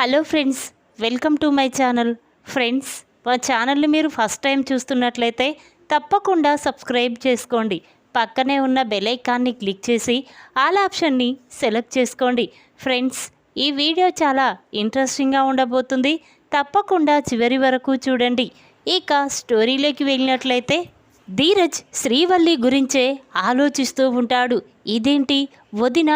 Hello friends welcome to my channel. Friends మా ఛానల్ని మీరు ఫస్ట్ టైం చూస్తున్నట్లయితే తప్పకుండా సబ్స్క్రైబ్ చేసుకోండి. పక్కనే ఉన్న బెల్ ఐకాన్ని క్లిక్ చేసి ఆల్ ఆప్షన్ని సెలెక్ట్ చేసుకోండి. ఫ్రెండ్స్ ఈ వీడియో చాలా ఇంట్రెస్టింగ్గా ఉండబోతుంది. తప్పకుండా చివరి వరకు చూడండి. ఇక స్టోరీలోకి వెళ్ళినట్లయితే ధీరజ్ శ్రీవల్లి గురించే ఆలోచిస్తూ ఉంటాడు. ఇదేంటి? వదిన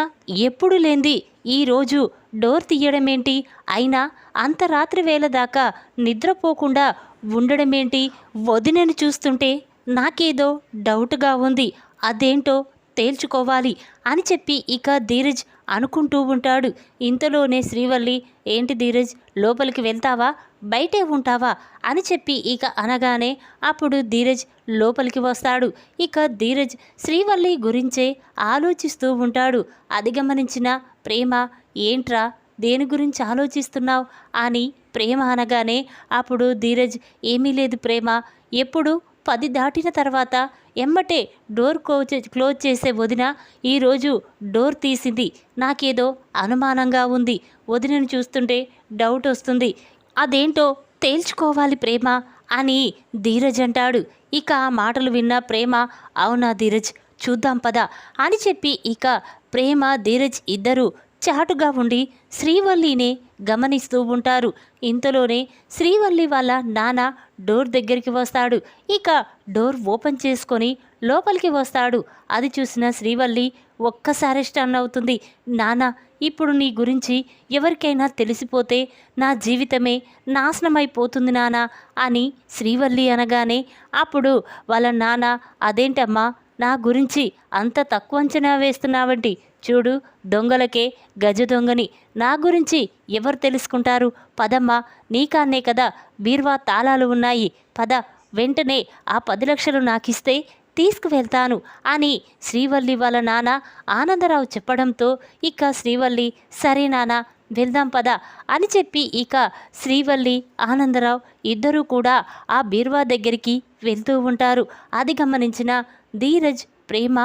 ఎప్పుడు లేంది ఈరోజు డోర్ తీయడమేంటి? అయినా అంత రాత్రి వేళ దాకా నిద్రపోకుండా ఉండడమేంటి? వదినని చూస్తుంటే నాకేదో డౌట్గా ఉంది. అదేంటో తేల్చుకోవాలి అని చెప్పి ఇక ధీరజ్ అనుకుంటూ ఉంటాడు. ఇంతలోనే శ్రీవల్లి ఏంటి ధీరజ్ లోపలికి వెళ్తావా? బయటే ఉంటావా? అని చెప్పి ఇక అనగానే అప్పుడు ధీరజ్ లోపలికి వస్తాడు. ఇక ధీరజ్ శ్రీవల్లి గురించే ఆలోచిస్తూ ఉంటాడు. అది గమనించిన ప్రేమ ఏంట్రా దేని గురించి ఆలోచిస్తున్నావు? అని ప్రేమ అనగానే అప్పుడు ధీరజ్ ఏమీ లేదు ప్రేమ. ఎప్పుడు? పది దాటిన తర్వాత ఎమ్మటే డోర్ క్లోజ్ క్లోజ్ చేసే వదిన ఈరోజు డోర్ తీసింది. నాకేదో అనుమానంగా ఉంది. వదినను చూస్తుంటే డౌట్ వస్తుంది. అదేంటో తేల్చుకోవాలి ప్రేమ అని ధీరజ్ అంటాడు. ఇక ఆ మాటలు విన్న ప్రేమ అవునా ధీరజ్? చూద్దాం పద అని చెప్పి ఇక ప్రేమ ధీరజ్ ఇద్దరు చాటుగా ఉండి శ్రీవల్లినే గమనిస్తూ ఉంటారు. ఇంతలోనే శ్రీవల్లి వాళ్ళ నాన్న డోర్ దగ్గరికి వస్తాడు. ఇక డోర్ ఓపెన్ చేసుకొని లోపలికి వస్తాడు. అది చూసిన శ్రీవల్లి ఒక్కసారి స్టన్ అవుతుంది. నాన్న ఇప్పుడు నీ గురించి ఎవరికైనా తెలిసిపోతే నా జీవితమే నాశనమైపోతుంది నాన్న అని శ్రీవల్లి అనగానే అప్పుడు వాళ్ళ నాన్న అదేంటమ్మా నా గురించి అంత తక్కువ అంచనా వేస్తున్నావంటి. చూడు దొంగలకే గజ దొంగని. నా గురించి ఎవరు తెలుసుకుంటారు? పదమ్మా నీకాన్నే కదా బీర్వా తాళాలు ఉన్నాయి. పద వెంటనే ఆ పది లక్షలు నాకిస్తే తీసుకువెళ్తాను అని శ్రీవల్లి వాళ్ళ నాన్న ఆనందరావు చెప్పడంతో ఇక శ్రీవల్లి సరే నాన్న వెళ్దాం పద అని చెప్పి ఇక శ్రీవల్లి ఆనందరావు ఇద్దరూ కూడా ఆ బీర్వా దగ్గరికి వెళ్తూ ఉంటారు. అది గమనించిన ధీరజ్ ప్రేమ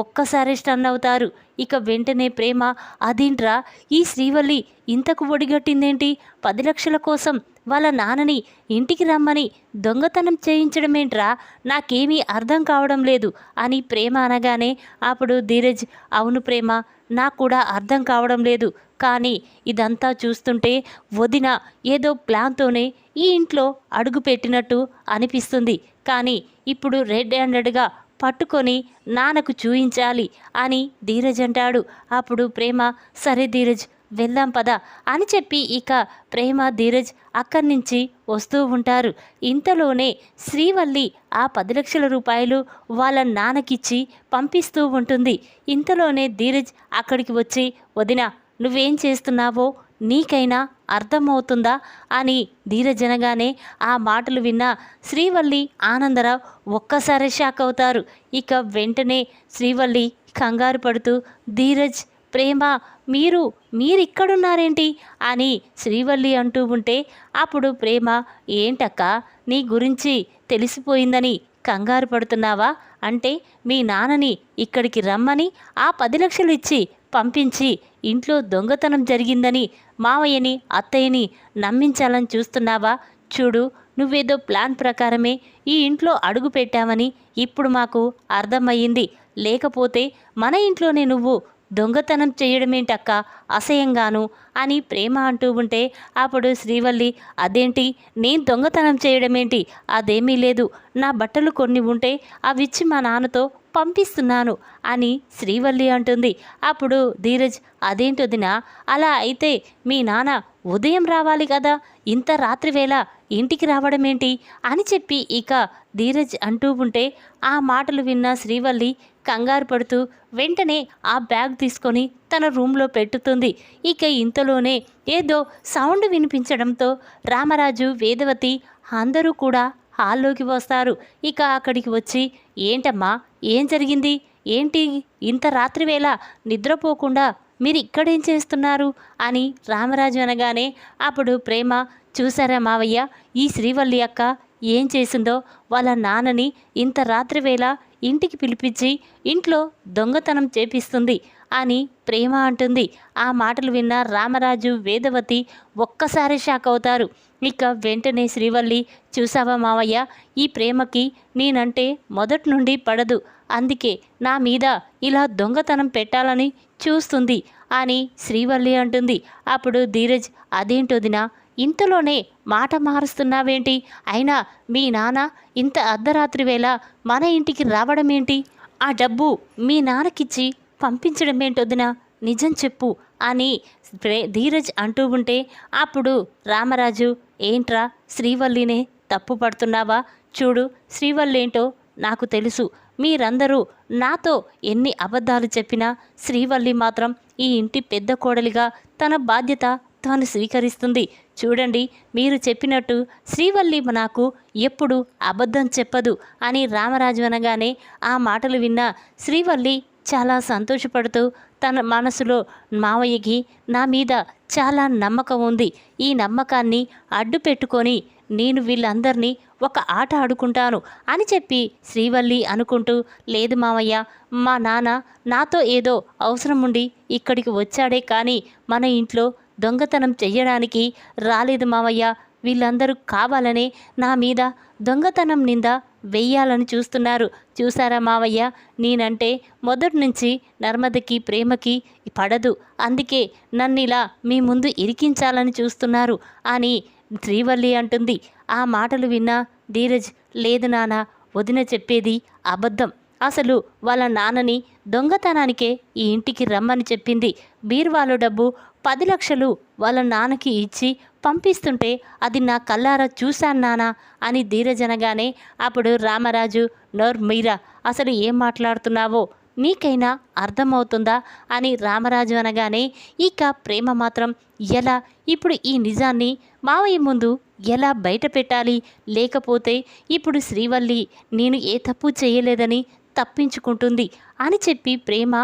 ఒక్కసారి స్టన్ అవుతారు. ఇక వెంటనే ప్రేమ అదేంట్రా ఈ శ్రీవల్లి ఇంతకు ఒడిగట్టిందేంటి? పది లక్షల కోసం వాళ్ళ నాన్నని ఇంటికి రమ్మని దొంగతనం చేయించడమేంట్రా? నాకేమీ అర్థం కావడం లేదు అని ప్రేమ అనగానే అప్పుడు ధీరజ్ అవును ప్రేమ నాకు కూడా అర్థం కావడం లేదు. కానీ ఇదంతా చూస్తుంటే వదిన ఏదో ప్లాన్తోనే ఈ ఇంట్లో అడుగు పెట్టినట్టు అనిపిస్తుంది. కానీ ఇప్పుడు రెడ్ హ్యాండెడ్గా పట్టుకొని నాన్నకు చూయించాలి అని ధీరజ్ అంటాడు. అప్పుడు ప్రేమ సరే ధీరజ్ వెళ్దాం పద అని చెప్పి ఇక ప్రేమ ధీరజ్ అక్కడి నుంచి వస్తూ ఉంటారు. ఇంతలోనే శ్రీవల్లి ఆ పది లక్షల రూపాయలు వాళ్ళ నాన్నకిచ్చి పంపిస్తూ ఉంటుంది. ఇంతలోనే ధీరజ్ అక్కడికి వచ్చి వదిన నువ్వేం చేస్తున్నావో నీకైనా అర్థమవుతుందా? అని ధీరజనగానే ఆ మాటలు విన్న శ్రీవల్లి ఆనందరావు ఒక్కసారి షాక్ అవుతారు. ఇక వెంటనే శ్రీవల్లి కంగారు పడుతూ ధీరజ్ ప్రేమ మీరు మీరిక్కడున్నారేంటి? అని శ్రీవల్లి అంటూ ఉంటే అప్పుడు ప్రేమ ఏంటక్క నీ గురించి తెలిసిపోయిందని కంగారు పడుతున్నావా? అంటే మీ నాన్నని ఇక్కడికి రమ్మని ఆ పది లక్షలు ఇచ్చి పంపించి ఇంట్లో దొంగతనం జరిగిందని మావయ్యని అత్తయ్యని నమ్మించాలని చూస్తున్నావా? చూడు నువ్వేదో ప్లాన్ ప్రకారమే ఈ ఇంట్లో అడుగు పెట్టావని ఇప్పుడు మాకు అర్థమయ్యింది. లేకపోతే మన ఇంట్లోనే నువ్వు దొంగతనం చేయడమేంటక్క? అసహ్యంగాను? అని ప్రేమ అంటూ ఉంటే అప్పుడు శ్రీవల్లి అదేంటి? నేను దొంగతనం చేయడమేంటి? అదేమీ లేదు. నా బట్టలు కొన్ని ఉంటే అవిచ్చి మా నాన్నతో పంపిస్తున్నాను అని శ్రీవల్లి అంటుంది. అప్పుడు ధీరజ్ అదేంటొదినా అలా అయితే మీ నాన్న ఉదయం రావాలి కదా? ఇంత రాత్రి వేళ ఇంటికి రావడం ఏంటి అని చెప్పి ఇక ధీరజ్ అంటూ ఉంటే ఆ మాటలు విన్న శ్రీవల్లి కంగారు పడుతూ వెంటనే ఆ బ్యాగ్ తీసుకొని తన రూమ్లో పెట్టుతుంది. ఇక ఇంతలోనే ఏదో సౌండ్ వినిపించడంతో రామరాజు వేదవతి అందరూ కూడా హాల్లోకి వస్తారు. ఇక అక్కడికి వచ్చి ఏంటమ్మా ఏం జరిగింది? ఏంటి ఇంత రాత్రివేళ నిద్రపోకుండా మీరు ఇక్కడేం చేస్తున్నారు? అని రామరాజు అనగానే అప్పుడు ప్రేమ చూసారా మావయ్య ఈ శ్రీవల్లి అక్క ఏం చేసిందో? వాళ్ళ నాన్నని ఇంత రాత్రివేళ ఇంటికి పిలిపించి ఇంట్లో దొంగతనం చేపిస్తుంది అని ప్రేమ అంటుంది. ఆ మాటలు విన్న రామరాజు వేదవతి ఒక్కసారి షాక్ అవుతారు. ఇక వెంటనే శ్రీవల్లి చూసావా మావయ్య ఈ ప్రేమకి నేనంటే మొదటి నుండి పడదు. అందుకే నా మీద ఇలా దొంగతనం పెట్టాలని చూస్తుంది అని శ్రీవల్లి అంటుంది. అప్పుడు ధీరజ్ అదేంటోదినా ఇంతలోనే మాట మారుస్తున్నావేంటి? అయినా మీ నాన్న ఇంత అర్ధరాత్రి వేళ మన ఇంటికి రావడం ఏంటి ఆ డబ్బు మీ నాన్నకిచ్చి పంపించడం ఏంటొదినా నిజం చెప్పు అని ప్రే- ధీరజ్ అంటూ ఉంటే అప్పుడు రామరాజు ఏంట్రా శ్రీవల్లినే తప్పు పడుతున్నావా? చూడు శ్రీవల్లేంటో నాకు తెలుసు. మీరందరూ నాతో ఎన్ని అబద్ధాలు చెప్పినా శ్రీవల్లి మాత్రం ఈ ఇంటి పెద్ద కోడలిగా తన బాధ్యత తాను స్వీకరిస్తుంది. చూడండి మీరు చెప్పినట్టు శ్రీవల్లి నాకు ఎప్పుడు అబద్ధం చెప్పదు అని రామరాజు అనగానే ఆ మాటలు విన్న శ్రీవల్లి చాలా సంతోషపడుతూ తన మనసులో మావయ్యకి నా మీద చాలా నమ్మకం ఉంది. ఈ నమ్మకాన్ని అడ్డు పెట్టుకొని నేను వీళ్ళందరినీ ఒక ఆట ఆడుకుంటాను అని చెప్పి శ్రీవల్లి అనుకుంటూ లేదు మావయ్య మా నాన్న నాతో ఏదో అవసరం ఉండి ఇక్కడికి వచ్చాడే కానీ మన ఇంట్లో దొంగతనం చెయ్యడానికి రాలేదు మావయ్య. వీళ్ళందరూ కావాలనే నా మీద దొంగతనం నింద వెయ్యాలని చూస్తున్నారు. చూసారా మావయ్య? నేనంటే మొదటి నుంచి నర్మదకి ప్రేమకి పడదు. అందుకే నన్నిలా మీ ముందు ఇరికించాలని చూస్తున్నారు అని శ్రీవల్లి అంటుంది. ఆ మాటలు విన్నా ధీరజ్ లేదు నానా వదిన చెప్పేది అబద్ధం. అసలు వాళ్ళ నాన్నని దొంగతనానికే ఈ ఇంటికి రమ్మని చెప్పింది. బీర్వాలో డబ్బు పది లక్షలు వాళ్ళ నాన్నకి ఇచ్చి పంపిస్తుంటే అది నా కల్లారా చూశాను నానా అని ధీరజనగానే అప్పుడు రామరాజు నోర్ మీరా అసలు ఏం మాట్లాడుతున్నావో నీకైనా అర్థమవుతుందా అని రామరాజు అనగానే ఇక ప్రేమ మాత్రం ఎలా? ఇప్పుడు ఈ నిజాన్ని మావయ్య ముందు ఎలా బయట పెట్టాలి? లేకపోతే ఇప్పుడు శ్రీవల్లి నేను ఏ తప్పు చేయలేదని తప్పించుకుంటుంది అని చెప్పి ప్రేమ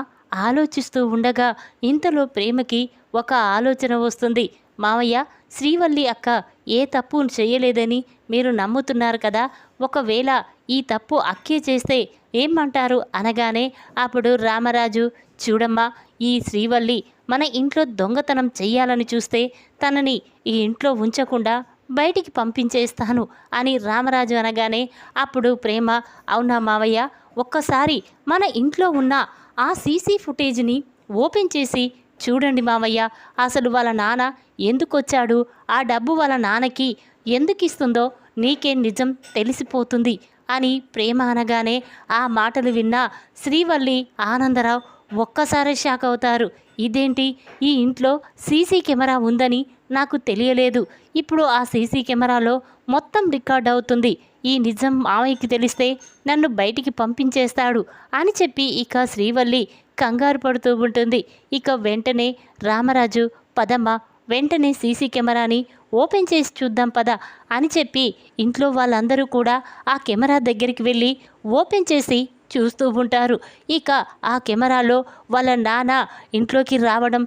ఆలోచిస్తూ ఉండగా ఇంతలో ప్రేమకి ఒక ఆలోచన వస్తుంది. మావయ్య శ్రీవల్లి అక్క ఏ తప్పు చేయలేదని మీరు నమ్ముతున్నారు కదా? ఒకవేళ ఈ తప్పు అక్కే చేస్తే ఏమంటారు? అనగానే అప్పుడు రామరాజు చూడమ్మా ఈ శ్రీవల్లి మన ఇంట్లో దొంగతనం చెయ్యాలని చూస్తే తనని ఈ ఇంట్లో ఉంచకుండా బయటికి పంపించేస్తాను అని రామరాజు అనగానే అప్పుడు ప్రేమ అవునా మావయ్య? ఒక్కసారి మన ఇంట్లో ఉన్న ఆ సీసీ ఫుటేజ్ని ఓపెన్ చేసి చూడండి మావయ్య అసలు వాళ్ళ నాన్న ఎందుకొచ్చాడు? ఆ డబ్బు వాళ్ళ నాన్నకి ఎందుకు ఇస్తుందో నీకే నిజం తెలిసిపోతుంది? అని ప్రేమ అనగానే ఆ మాటలు విన్న శ్రీవల్లి ఆనందరావు ఒక్కసారి షాక్ అవుతారు. ఇదేంటి? ఈ ఇంట్లో సీసీ కెమెరా ఉందని నాకు తెలియలేదు. ఇప్పుడు ఆ సీసీ కెమెరాలో మొత్తం రికార్డ్ అవుతుంది. ఈ నిజం మామయ్యకి తెలిస్తే నన్ను బయటికి పంపించేస్తాడు అని చెప్పి ఇక శ్రీవల్లి కంగారు పడుతూ ఉంటుంది. ఇక వెంటనే రామరాజు పదమ్మ వెంటనే సీసీ కెమెరాని ఓపెన్ చేసి చూద్దాం పద అని చెప్పి ఇంట్లో వాళ్ళందరూ కూడా ఆ కెమెరా దగ్గరికి వెళ్ళి ఓపెన్ చేసి చూస్తూ ఉంటారు. ఇక ఆ కెమెరాలో వాళ్ళ నాన్న ఇంట్లోకి రావడం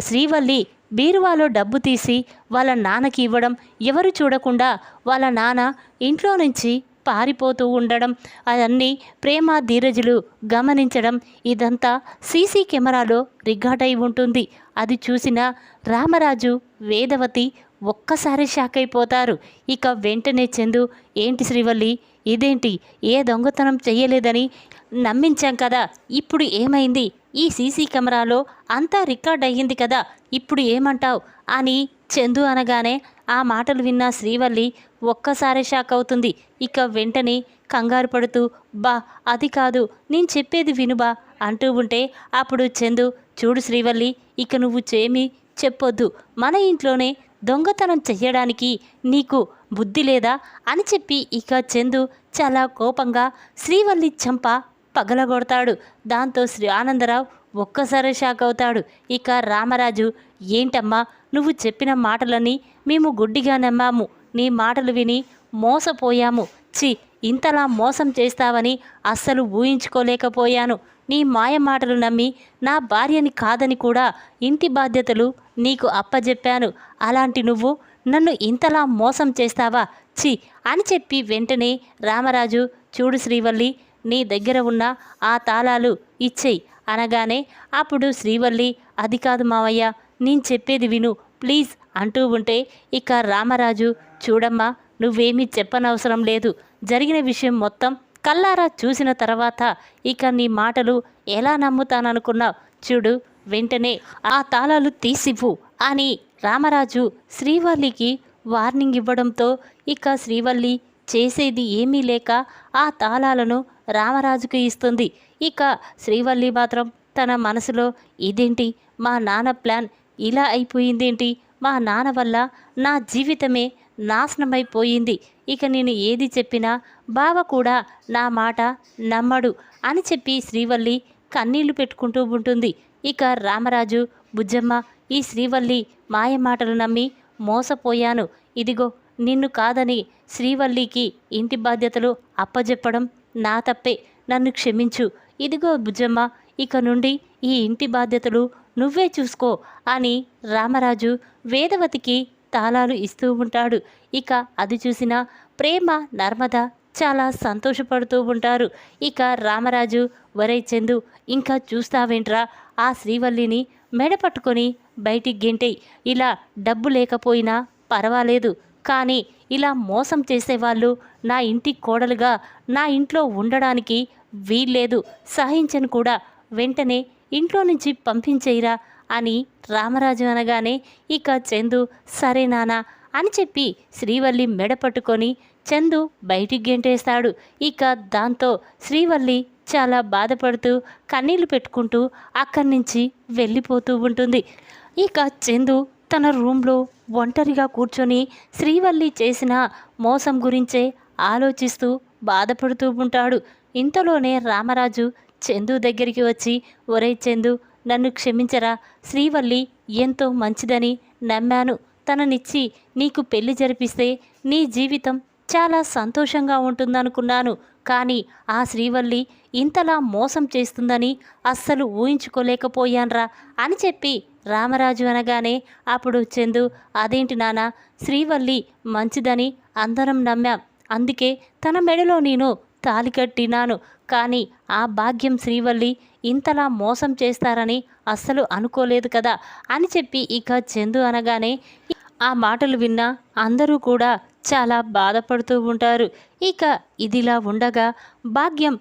శ్రీవల్లి బీరువాలో డబ్బు తీసి వాళ్ళ నాన్నకి ఇవ్వడం ఎవరు చూడకుండా వాళ్ళ నాన్న ఇంట్లో నుంచి పారిపోతూ ఉండడం అవన్నీ ప్రేమ ధీరజులు గమనించడం ఇదంతా సీసీ కెమెరాలో రికార్డ్ అయి ఉంటుంది. అది చూసిన రామరాజు వేదవతి ఒక్కసారి షాక్ అయిపోతారు. ఇక వెంటనే చందు ఏంటి శ్రీవల్లి? ఇదేంటి? ఏ దొంగతనం చేయలేదని నమ్మించాం కదా. ఇప్పుడు ఏమైంది? ఈ సీసీ కెమెరాలో అంతా రికార్డ్ అయ్యింది కదా. ఇప్పుడు ఏమంటావు? అని చందు అనగానే ఆ మాటలు విన్న శ్రీవల్లి ఒక్కసారి షాక్ అవుతుంది. ఇక వెంటనే కంగారు పడుతూ బా అది కాదు. నేను చెప్పేది వినుబా అంటూ ఉంటే అప్పుడు చందు చూడు శ్రీవల్లి ఇక నువ్వు చేమి చెప్పొద్దు. మన ఇంట్లోనే దొంగతనం చెయ్యడానికి నీకు బుద్ధి లేదా? అని చెప్పి ఇక చందు చాలా కోపంగా శ్రీవల్లి చంప పగలగొడతాడు. దాంతో శ్రీ ఆనందరావు ఒక్కసారి షాక్ అవుతాడు. ఇక రామరాజు ఏంటమ్మా నువ్వు చెప్పిన మాటలని మేము గుడ్డిగా నమ్మాము నీ మాటలు విని మోసపోయాము. చి ఇంతలా మోసం చేస్తావని అస్సలు ఊహించుకోలేకపోయాను. నీ మాయ మాటలు నమ్మి నా భార్యని కాదని కూడా ఇంటి బాధ్యతలు నీకు అప్పజెప్పాను. అలాంటి నువ్వు నన్ను ఇంతలా మోసం చేస్తావా? చి అని చెప్పి వెంటనే రామరాజు చూడు శ్రీవల్లి నీ దగ్గర ఉన్న ఆ తాళాలు ఇచ్చేయి అనగానే అప్పుడు శ్రీవల్లి అది కాదు మావయ్య నేను చెప్పేది విను ప్లీజ్ అంటూ ఉంటే ఇక రామరాజు చూడమ్మా నువ్వేమీ చెప్పనవసరం లేదు. జరిగిన విషయం మొత్తం కల్లారా చూసిన తర్వాత ఇక నీ మాటలు ఎలా నమ్ముతాననుకున్నావు? చూడు వెంటనే ఆ తాళాలు తీసివ్వు అని రామరాజు శ్రీవల్లికి వార్నింగ్ ఇవ్వడంతో ఇక శ్రీవల్లి చేసేది ఏమీ లేక ఆ తాళాలను రామరాజుకు ఇస్తుంది. ఇక శ్రీవల్లి మాత్రం తన మనసులో ఇదేంటి? మా నాన్న ప్లాన్ ఇలా అయిపోయిందేంటి? మా నాన్న వల్ల నా జీవితమే నాశనమైపోయింది. ఇక నేను ఏది చెప్పినా బావ కూడా నా మాట నమ్మడు అని చెప్పి శ్రీవల్లి కన్నీళ్ళు పెట్టుకుంటూ ఉంటుంది. ఇక రామరాజు బుజ్జమ్మ ఈ శ్రీవల్లి మాయ మాటలు నమ్మి మోసపోయాను. ఇదిగో నిన్ను కాదని శ్రీవల్లికి ఇంటి బాధ్యతలు అప్పజెప్పడం నా తప్పే. నన్ను క్షమించు. ఇదిగో బుజ్జమ్మ ఇక నుండి ఈ ఇంటి బాధ్యతలు నువ్వే చూసుకో అని రామరాజు వేదవతికి తాళాలు ఇస్తూ ఉంటాడు. ఇక అది చూసిన ప్రేమ నర్మద చాలా సంతోషపడుతూ ఉంటారు. ఇక రామరాజు వరై చందు ఇంకా చూస్తావేంట్రా? ఆ శ్రీవల్లిని మెడ పట్టుకొని బయటికి గెంటేయి. ఇలా డబ్బు లేకపోయినా పర్వాలేదు. కానీ ఇలా మోసం చేసేవాళ్ళు నా ఇంటి కోడలుగా నా ఇంట్లో ఉండడానికి వీల్లేదు. సహించను కూడా. వెంటనే ఇంట్లో నుంచి పంపించేయిరా. అని రామరాజు అనగానే ఇక చందు సరే నానా అని చెప్పి శ్రీవల్లి మెడ పట్టుకొని చందు బయటికి గెంటేస్తాడు. ఇక దాంతో శ్రీవల్లి చాలా బాధపడుతూ కన్నీళ్ళు పెట్టుకుంటూ అక్కడి నుంచి వెళ్ళిపోతూ ఉంటుంది. ఇక చందు తన రూమ్లో ఒంటరిగా కూర్చొని శ్రీవల్లి చేసిన మోసం గురించే ఆలోచిస్తూ బాధపడుతూ ఉంటాడు. ఇంతలోనే రామరాజు చందు దగ్గరికి వచ్చి ఒరే చందు నన్ను క్షమించరా. శ్రీవల్లి ఎంతో మంచిదని నమ్మాను. తననిచ్చి నీకు పెళ్ళి జరిపిస్తే నీ జీవితం చాలా సంతోషంగా ఉంటుందనుకున్నాను. కానీ ఆ శ్రీవల్లి ఇంతలా మోసం చేస్తుందని అస్సలు ఊహించుకోలేకపోయాన్రా అని చెప్పి రామరాజు అనగానే అప్పుడు చందు అదేంటి నాన్న శ్రీవల్లి మంచిదని అందరం నమ్మాం. అందుకే తన మెడలో నేను తాలి కట్టినాను. కానీ ఆ భాగ్యం శ్రీవల్లి ఇంతలా మోసం చేస్తారని అస్సలు అనుకోలేదు కదా అని చెప్పి ఇక చందు అనగానే ఆ మాటలు విన్న అందరూ కూడా చాలా బాధపడుతూ ఉంటారు. ఇక ఇదిలా ఉండగా భాగ్యం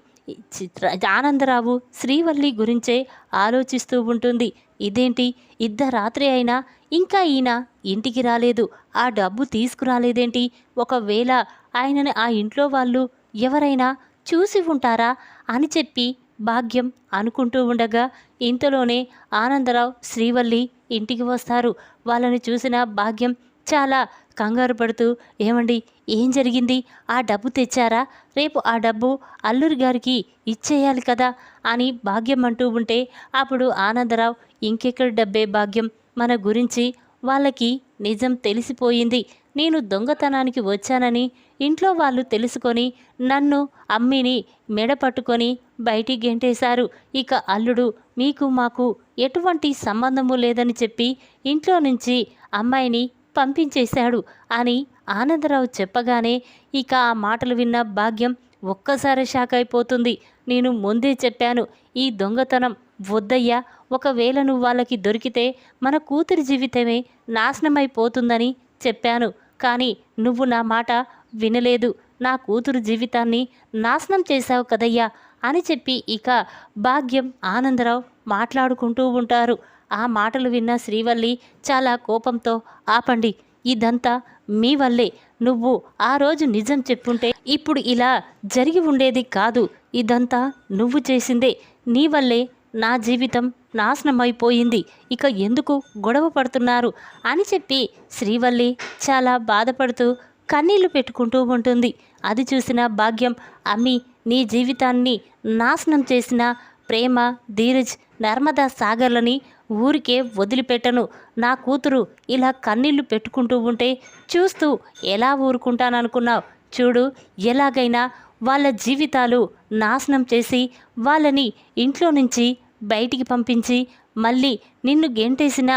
చిత్ర ఆనందరావు శ్రీవల్లి గురించే ఆలోచిస్తూ ఉంటుంది. ఇదేంటి? ఇద్దరాత్రి అయినా ఇంకా ఈయన ఇంటికి రాలేదు. ఆ డబ్బు తీసుకురాలేదేంటి? ఒకవేళ ఆయనని ఆ ఇంట్లో వాళ్ళు ఎవరైనా చూసి ఉంటారా అని చెప్పి భాగ్యం అనుకుంటూ ఉండగా ఇంతలోనే ఆనందరావు శ్రీవల్లి ఇంటికి వస్తారు. వాళ్ళని చూసిన భాగ్యం చాలా కంగారు పడుతూ ఏమండి ఏం జరిగింది? ఆ డబ్బు తెచ్చారా? రేపు ఆ డబ్బు అల్లూరి గారికి ఇచ్చేయాలి కదా? అని భాగ్యం అంటూ ఉంటే అప్పుడు ఆనందరావు ఇంకెక్కడ డబ్బే భాగ్యం? మన గురించి వాళ్ళకి నిజం తెలిసిపోయింది. నేను దొంగతనానికి వచ్చానని ఇంట్లో వాళ్ళు తెలుసుకొని నన్ను అమ్మిని మెడ పట్టుకొని బయటికి గెంటేశారు. ఇక అల్లుడు మీకు మాకు ఎటువంటి సంబంధము లేదని చెప్పి ఇంట్లో నుంచి అమ్మాయిని పంపించేశాడు అని ఆనందరావు చెప్పగానే ఇక ఆ మాటలు విన్న భాగ్యం ఒక్కసారి షాక్ అయిపోతుంది. నేను ముందే చెప్పాను ఈ దొంగతనం వద్దయ్యా ఒకవేళ నువ్వు వాళ్ళకి దొరికితే మన కూతురి జీవితమే నాశనమైపోతుందని చెప్పాను. కానీ నువ్వు నా మాట వినలేదు. నా కూతురు జీవితాన్ని నాశనం చేశావు కదయ్యా అని చెప్పి ఇక భాగ్యం ఆనందరావు మాట్లాడుకుంటూ ఉంటారు. ఆ మాటలు విన్న శ్రీవల్లి చాలా కోపంతో ఆపండి ఇదంతా మీ వల్లే. నువ్వు ఆ రోజు నిజం చెప్పుంటే ఇప్పుడు ఇలా జరిగి ఉండేది కాదు. ఇదంతా నువ్వు చేసిందే. నీ వల్లే నా జీవితం నాశనమైపోయింది. ఇక ఎందుకు గొడవ పడుతున్నారు? అని చెప్పి శ్రీవల్లి చాలా బాధపడుతూ కన్నీళ్ళు పెట్టుకుంటూ ఉంటుంది. అది చూసిన భాగ్యం అమ్మి నీ జీవితాన్ని నాశనం చేసిన ప్రేమ ధీరజ్ నర్మదా సాగర్లని ఊరికే వదిలిపెట్టను. నా కూతురు ఇలా కన్నీళ్ళు పెట్టుకుంటూ ఉంటే చూస్తూ ఎలా ఊరుకుంటాననుకున్నావు? చూడు ఎలాగైనా వాళ్ళ జీవితాలు నాశనం చేసి వాళ్ళని ఇంట్లో నుంచి బయటికి పంపించి మళ్ళీ నిన్ను గెంటేసిన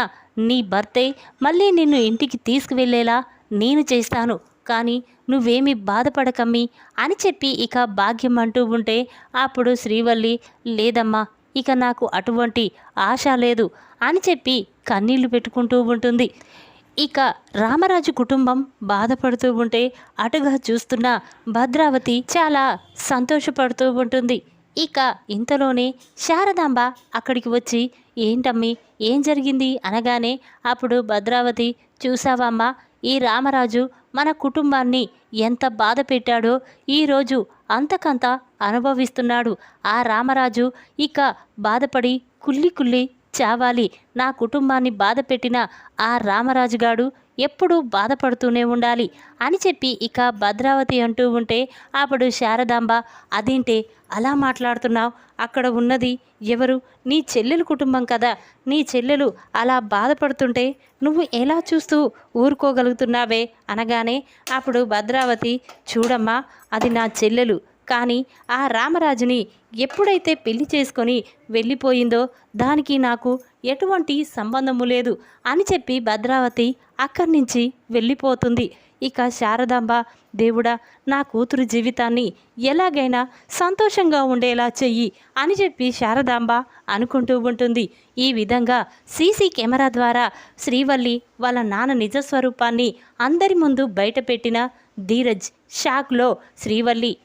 నీ భర్తే మళ్ళీ నిన్ను ఇంటికి తీసుకువెళ్ళేలా నేను చేస్తాను. కానీ నువ్వేమీ బాధపడకమ్మి అని చెప్పి ఇక భాగ్యం అంటూ ఉంటే అప్పుడు శ్రీవల్లి లేదమ్మా ఇక నాకు అటువంటి ఆశ లేదు అని చెప్పి కన్నీళ్ళు పెట్టుకుంటూ ఉంటుంది. ఇక రామరాజు కుటుంబం బాధపడుతూ ఉంటే అటుగా చూస్తున్న భద్రావతి చాలా సంతోషపడుతూ ఉంటుంది. ఇక ఇంతలోనే శారదాంబ అక్కడికి వచ్చి ఏంటమ్మి ఏం జరిగింది? అనగానే అప్పుడు భద్రావతి చూసావమ్మా ఈ రామరాజు మన కుటుంబాన్ని ఎంత బాధ పెట్టాడో ఈరోజు అంతకంత అనుభవిస్తున్నాడు. ఆ రామరాజు ఇక బాధపడి కుల్లి కుల్లి చావాలి. నా కుటుంబాన్ని బాధ పెట్టిన ఆ రామరాజుగాడు ఎప్పుడూ బాధపడుతూనే ఉండాలి అని చెప్పి ఇక భద్రావతి అంటూ ఉంటే అప్పుడు శారదాంబ అదేంటే అలా మాట్లాడుతున్నావు? అక్కడ ఉన్నది ఎవరు? నీ చెల్లెలు కుటుంబం కదా. నీ చెల్లెలు అలా బాధపడుతుంటే నువ్వు ఎలా చూస్తూ ఊరుకోగలుగుతున్నావే? అనగానే అప్పుడు భద్రావతి చూడమ్మా అది నా చెల్లెలు. కానీ ఆ రామరాజుని ఎప్పుడైతే పెళ్ళి చేసుకొని వెళ్ళిపోయిందో దానికి నాకు ఎటువంటి సంబంధము లేదు అని చెప్పి భద్రావతి అక్కడి నుంచి వెళ్ళిపోతుంది. ఇక శారదాంబ దేవుడా నా కూతురు జీవితాన్ని ఎలాగైనా సంతోషంగా ఉండేలా చెయ్యి అని చెప్పి శారదాంబ అనుకుంటూ ఉంటుంది. ఈ విధంగా సీసీ కెమెరా ద్వారా శ్రీవల్లి వాళ్ళ నాన్న నిజస్వరూపాన్ని అందరి ముందు బయటపెట్టిన ధీరజ్ షాక్లో శ్రీవల్లి